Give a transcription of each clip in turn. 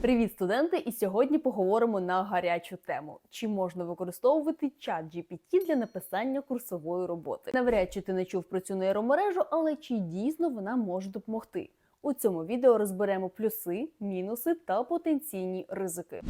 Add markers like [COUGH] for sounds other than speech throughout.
Привіт, студенти! І сьогодні поговоримо на гарячу тему: чи можна використовувати чат GPT для написання курсової роботи? Навряд чи ти не чув про цю нейромережу, але чи дійсно вона може допомогти? У цьому відео розберемо плюси, мінуси та потенційні ризики.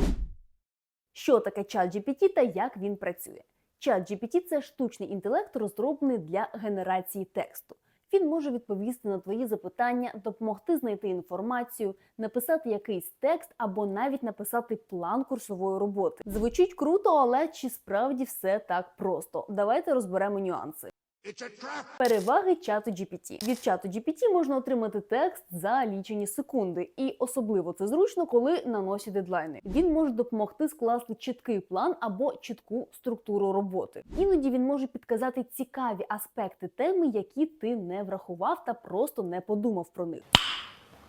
Що таке чат GPT та як він працює? Чат GPT – це штучний інтелект, розроблений для генерації тексту. Він може відповісти на твої запитання, допомогти знайти інформацію, написати якийсь текст або навіть написати план курсової роботи. Звучить круто, але чи справді все так просто? Давайте розберемо нюанси. Переваги чату GPT. Від чату GPT можна отримати текст за лічені секунди, і особливо це зручно, коли наносять дедлайни. Він може допомогти скласти чіткий план або чітку структуру роботи. Іноді він може підказати цікаві аспекти теми, які ти не врахував та просто не подумав про них.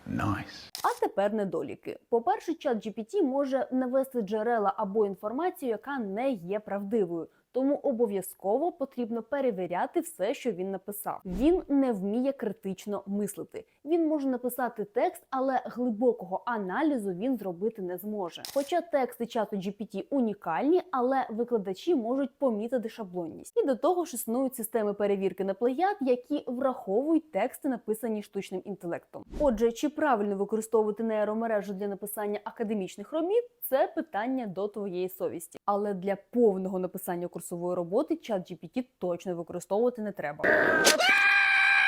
Nice. А тепер недоліки. По-перше, чат GPT може навести джерела або інформацію, яка не є правдивою. Тому обов'язково потрібно перевіряти все, що він написав. Він не вміє критично мислити. Він може написати текст, але глибокого аналізу він зробити не зможе. Хоча тексти чату GPT унікальні, але викладачі можуть помітити шаблонність. І до того ж існують системи перевірки на плагіат, які враховують тексти, написані штучним інтелектом. Отже, чи правильно використовувати нейромережу для написання академічних робіт, це питання до твоєї совісті. Але для повного написання курсової роботи чат GPT точно використовувати не треба.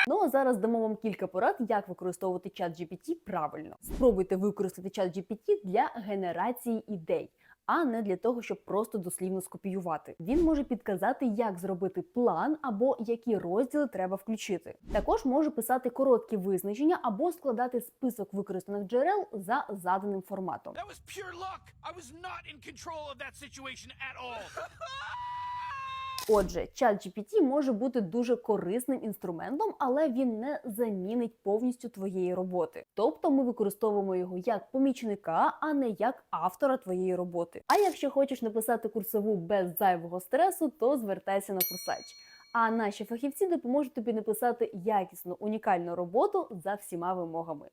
Ну а зараз дамо вам кілька порад, як використовувати чат GPT правильно. Спробуйте використати чат GPT для генерації ідей. А не для того, щоб просто дослівно скопіювати. Він може підказати, як зробити план або які розділи треба включити. Також може писати короткі визначення або складати список використаних джерел за заданим форматом. That was pure luck. I was not in control of that situation at all. [LAUGHS] Отже, чат GPT може бути дуже корисним інструментом, але він не замінить повністю твоєї роботи. Тобто ми використовуємо його як помічника, а не як автора твоєї роботи. А якщо хочеш написати курсову без зайвого стресу, то звертайся на курсач. А наші фахівці допоможуть тобі написати якісну унікальну роботу за всіма вимогами.